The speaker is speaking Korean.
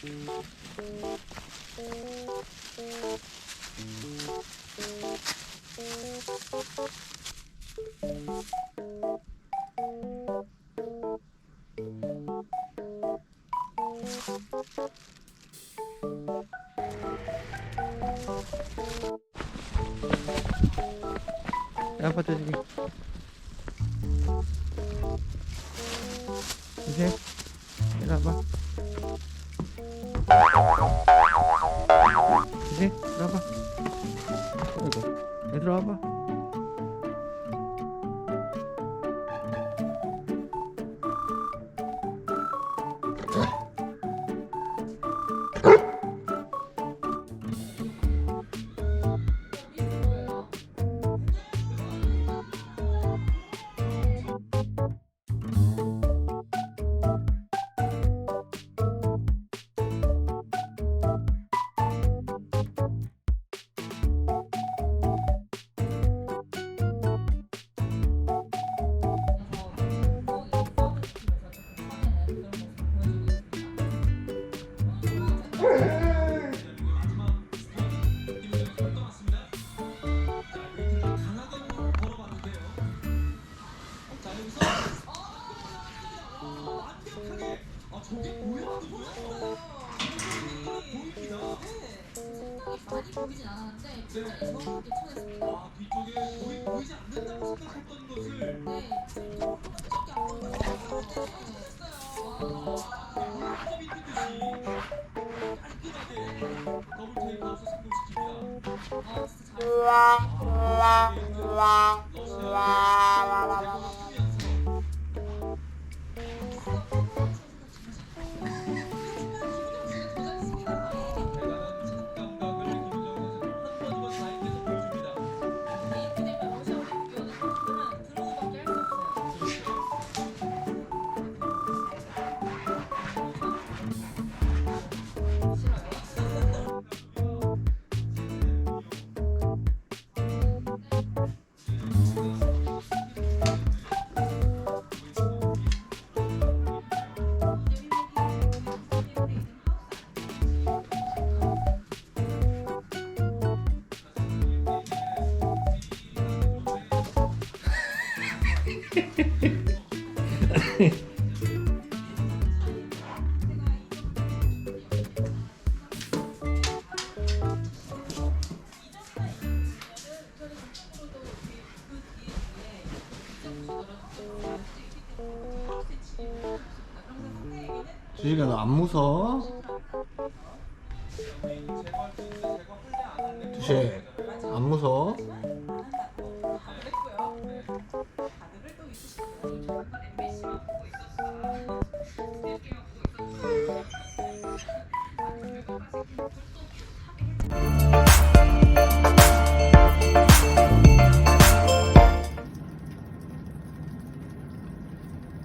야, 저기. 이제 이리 와봐. 이제. 아이고, 얘들아 와봐. 많이 보이진 않았는데 진짜 이상하게 쳐냈습니다. 아, 뒤쪽에 거의 보이지 않는다고 생각했던 것을 네, 조금밖에 안 보였어요. 물컵이 뜨듯이 깔끔하게 더블 테이크아웃을 성공시킵니다. 아, 진짜 잘했어요. 주식아 너 안 무서워? 주식 안 무서워?